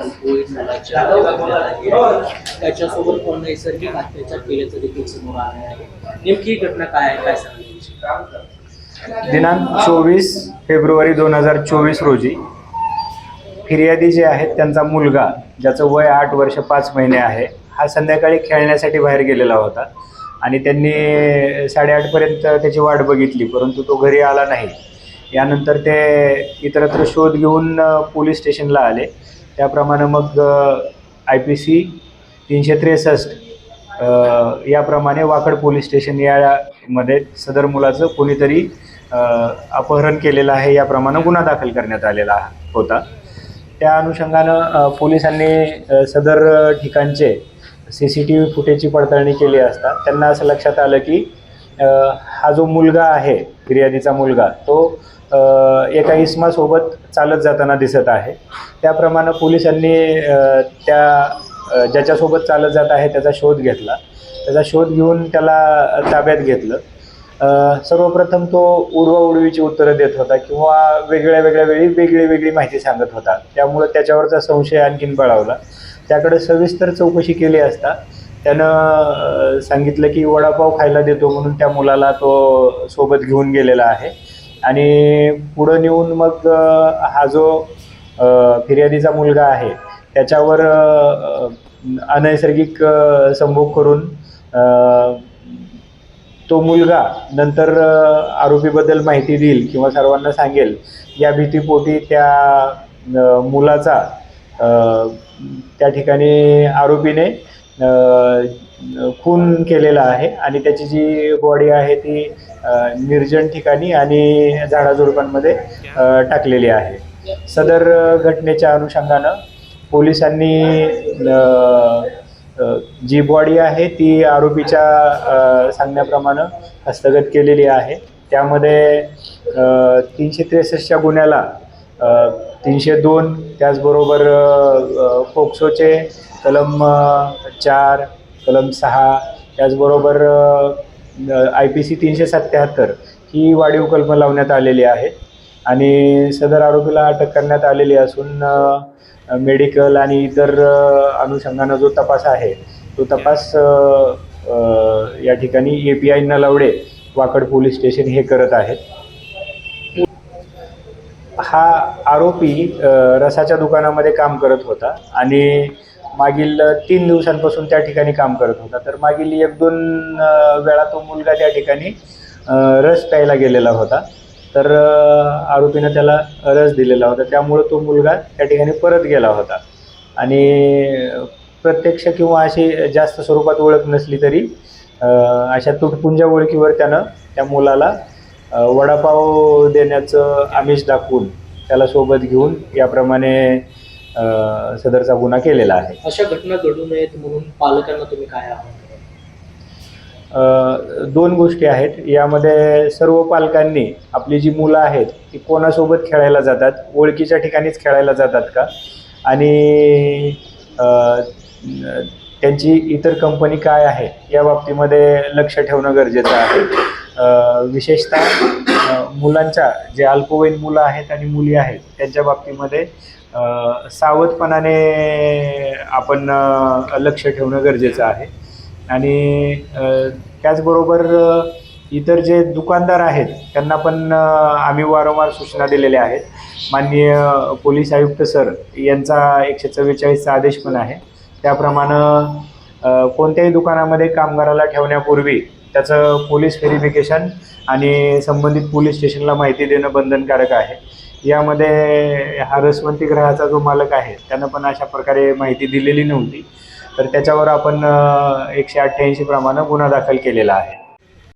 अल्पवयीन मुलाच्या त्याच्यासोबत कोण नैसर्गिक अत्याचार केल्याचं देखील समोर आलं आहे. नेमकी घटना काय आहे? काय सांगितलं दिनांक चोवीस फेब्रुवारी दोन हजार चोवीस रोजी फिर्यादी जे आहेत त्यांचा मुलगा ज्याचं वय आठ वर्ष पाच महिने आहे हा संध्याकाळी खेळण्यासाठी बाहेर गेलेला होता आणि त्यांनी साडेआठपर्यंत त्याची वाट बघितली परंतु तो घरी आला नाही. यानंतर ते इतरत्र शोध घेऊन पोलीस स्टेशनला आले. त्याप्रमाणे मग आय पी सी तीनशे त्रेसष्ट याप्रमाणे वाकड पोलीस स्टेशन यामध्ये सदर मुलाचं कोणीतरी अपहरण केलेलं आहे याप्रमाणे गुन्हा दाखल करण्यात आलेला होता. त्या अनुषंगानं पोलिसांनी सदर ठिकाणचे सी सी टी व्ही फुटेजची पडताळणी केली असता त्यांना असं लक्षात आलं की हा जो मुलगा आहे फिर्यादीचा मुलगा तो एका इसमासोबत चालत जाताना दिसत आहे. त्याप्रमाणे पोलिसांनी त्या ज्याच्यासोबत चालत जात आहे त्याचा शोध घेतला. त्याचा शोध घेऊन त्याला ताब्यात घेतलं. सर्वप्रथम तो उडवाउडवीची उत्तरं देत होता किंवा वेगळ्या वेगळ्या वेळी वेगळी वेगळी माहिती सांगत होता. त्यामुळं त्याच्यावरचा संशय आणखीन बळावला. त्याकडे सविस्तर चौकशी केली असता त्यानं सांगितलं की वडापाव खायला देतो म्हणून त्या मुलाला तो सोबत घेऊन गेलेला आहे. आणि पुढं नेऊन मग हा जो फिर्यादीचा मुलगा आहे त्याच्यावर अनैसर्गिक संभोग करून तो मुलगा नंतर आरोपीबद्दल माहिती देईल किंवा सर्वांना सांगेल या भीतीपोटी त्या मुलाचा त्या ठिकाणी आरोपीने खून केलेला आहे आणि त्याची जी बॉडी आहे ती निर्जन ठिकाणी आणि झाडाझुडपांमध्ये टाकलेली आहे. सदर घटनेच्या अनुषंगानं पोलिसांनी जी बॉडी आहे ती आरोपीच्या सांगण्याप्रमाणे हस्तगत केलेली आहे. त्यामध्ये तीनशे त्रेसष्टच्या गुन्ह्याला तीनशे दोन त्याचबरोबर अ, पोक्सोचे कलम चार कलम सहा त्याचबरोबर आय पी सी तीनशे सत्त्याहत्तर ही वाढीव कलमं लावण्यात आलेली आहे आणि सदर आरोपीला अटक करण्यात आलेली असून मेडिकल आणि इतर अनुषंगानं जो तपास आहे तो तपास या ठिकाणी A P I Nalawade Wakad police station हे करत आहेत. हा आरोपी रसाच्या दुकानामध्ये काम करत होता आणि मागील तीन दिवसांपासून त्या ठिकाणी काम करत होता. तर मागील एक दोन वेळा तो मुलगा त्या ठिकाणी रस प्यायला गेलेला होता. तर आरोपीनं त्याला रस दिलेला होता. त्यामुळं तो मुलगा त्या ठिकाणी परत गेला होता. आणि प्रत्यक्ष किंवा अशी जास्त स्वरूपात ओळख नसली तरी अशा तुटपुंजा ओळखीवर त्यानं त्या मुलाला वडापाव देण्याचं आमिष दाखवून त्याला सोबत घेऊन याप्रमाणे सदरचा गुन्हा केलेला आहे. अशा घटना घडू नयेत म्हणून पालकांना तुम्ही काय दोन गोष्टी आहेत. यामध्ये सर्व पालकांनी आपली जी मुलं आहेत ती कोणासोबत खेळायला जातात ओळखीच्या ठिकाणीच खेळायला जातात का? आणि त्यांची इतर कंपनी काय आहे या बाबतीमध्ये लक्ष ठेवणं गरजेचं आहे. विशेषतः मुलांच्या जे अल्पवयीन मुलं आहेत आणि मुली आहेत त्यांच्या बाबतीमध्ये सावधपणाने आपण लक्ष ठेवणं गरजेचं आहे. आणि त्याचबरोबर इतर जे दुकानदार आहेत त्यांना पण आम्ही वारंवार सूचना दिलेल्या आहेत. माननीय पोलीस आयुक्त सर यांचा एकशे चव्वेचाळीसचा आदेश पण आहे. त्याप्रमाणे कोणत्याही दुकानामध्ये कामगाराला ठेवण्यापूर्वी त्याचं पोलीस व्हेरिफिकेशन आणि संबंधित पोलीस स्टेशनला माहिती देणं बंधनकारक आहे. यामध्ये हा रसवंती ग्रहाचा जो मालक आहे त्यानं पण अशा प्रकारे माहिती दिलेली नव्हती. तर त्याच्यावर आपण एकशे अठ्ठ्याऐंशी प्रमाणे गुन्हा दाखल केलेला आहे.